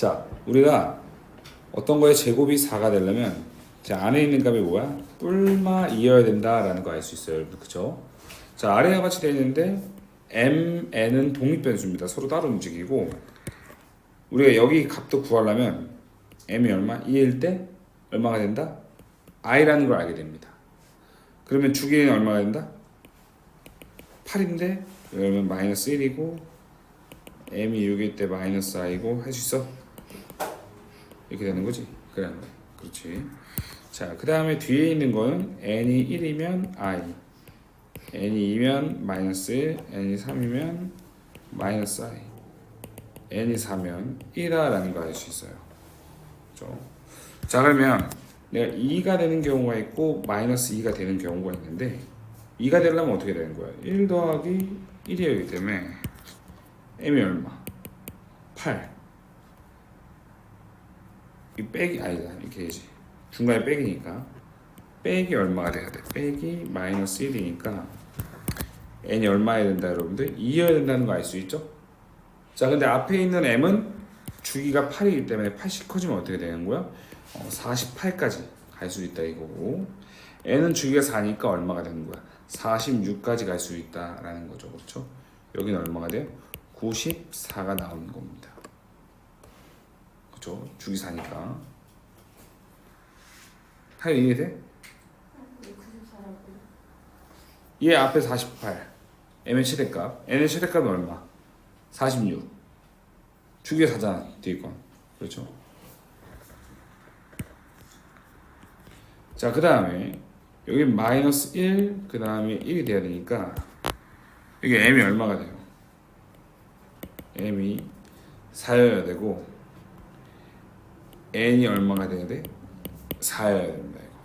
자, 우리가 어떤 거의 제곱이 4가 되려면 자, 안에 있는 값이 뭐야? 뿔마 2여야 된다라는 거 알 수 있어요. 여러분. 그쵸? 자, 아래와 같이 되어 있는데 m, n은 독립 변수입니다. 서로 따로 움직이고 우리가 여기 값도 구하려면 m이 얼마? 2일 때 얼마가 된다? i라는 걸 알게 됩니다. 그러면 주기는 얼마가 된다? 8인데 그러면 마이너스 1이고 m이 6일 때 마이너스 i고 할 수 있어? 이렇게 되는 거지? 그래 그렇지 자 그 다음에 뒤에 있는 거는 n이 1이면 i n이 2면 마이너스 1 n이 3이면 마이너스 i n이 4면 1이라는 걸알수 있어요 그렇죠? 자 그러면 내가 2가 되는 경우가 있고 마이너스 2가 되는 경우가 있는데 2가 되려면 어떻게 되는 거야? 1 더하기 1이기 때문에 m이 얼마? 8 이 빼기 아니다 이렇게 해야지 중간에 빼기니까 빼기 얼마가 돼야 돼? 빼기 마이너스 1이니까 n이 얼마여야 된다 여러분들? 2여야 된다는 거 알 수 있죠? 자 근데 앞에 있는 m은 주기가 8이기 때문에 80 커지면 어떻게 되는 거야? 어, 48까지 갈 수 있다 이거고 n은 주기가 4니까 얼마가 되는 거야? 46까지 갈 수 있다라는 거죠 그렇죠? 여기는 얼마가 돼요? 94가 나오는 겁니다 그렇죠? 주기 4니까 하여 이해돼? 얘 앞에 48 m의 최대값 n의 최대값은 얼마? 46 주기가 4잖아 뒤에 건 그렇죠? 자 그 다음에 여기 마이너스 1, 그 다음에 1이 돼야 되니까 여기 m이 얼마가 돼요? m이 4여야 되고 n이 얼마가 돼야 돼? 4여야 된다 이거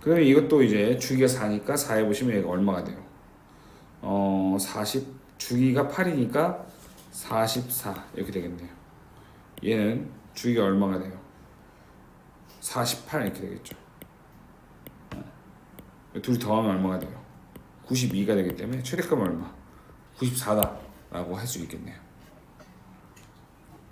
그러면 이것도 이제 주기가 4니까 4에 보시면 얘가 얼마가 돼요? 어, 40 주기가 8이니까 44 이렇게 되겠네요. 얘는 주기가 얼마가 돼요? 48 이렇게 되겠죠. 어. 둘이 더하면 얼마가 돼요? 92가 되기 때문에 최대값은 얼마? 94다라고 할 수 있겠네요.